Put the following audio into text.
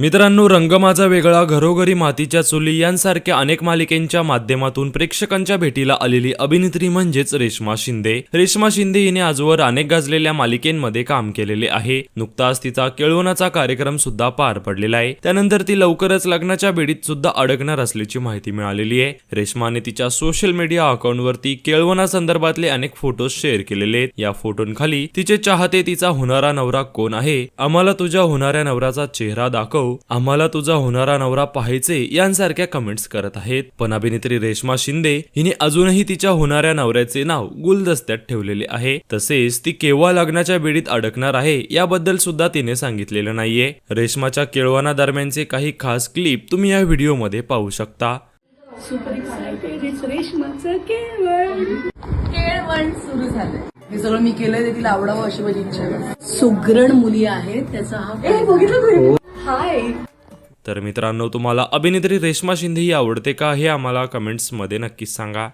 मित्रांनो रंग माझा वेगळा घरोघरी मातीच्या चुली यांसारख्या अनेक मालिकेंच्या माध्यमातून प्रेक्षकांच्या भेटीला आलेली अभिनेत्री म्हणजेच रेश्मा शिंदे. रेश्मा शिंदे हिने आजवर अनेक गाजलेल्या मालिकेंमध्ये काम केलेले आहे. नुकताच तिचा केळवणाचा कार्यक्रम सुद्धा पार पडलेला आहे. त्यानंतर ती लवकरच लग्नाच्या बेडीत सुद्धा अडकणार असल्याची माहिती मिळालेली आहे. रेश्माने तिच्या सोशल मीडिया अकाउंटवरती केळवणा संदर्भातले अनेक फोटो शेअर केलेले आहेत. या फोटोंखाली तिचे चाहते तिचा होणारा नवरा कोण आहे? आम्हाला तुझ्या होणाऱ्या नवऱ्याचा चेहरा दाखव. आम्हाला तुझा होणारा नवरा पाहायचे यांसारख्या कमेंट्स करत आहेत. पण अभिनेत्री रेश्मा शिंदे हिने अजूनही तिच्या होणाऱ्या नवऱ्याचे नाव गुलदस्त्यात ठेवलेले आहे. तसेच ती केव्हा लग्नाच्या बेडीत अडकणार आहे याबद्दल सुद्धा तिने सांगितलेलं नाहीये. रेश्माच्या केळवणा दरम्यानचे काही खास क्लिप तुम्ही या व्हिडिओमध्ये पाहू शकता. सुरू झालंय हे सगळं मी केलंय ते तिला आवडावं अशी माझी इच्छा आहे. सुगरण मुली आहेत त्याचा हा बघितलं हाय. तर मित्रांनो तुम्हाला अभिनेत्री रेश्मा शिंदे ही आवडते का हे आम्हाला कमेंट्समध्ये नक्कीच सांगा.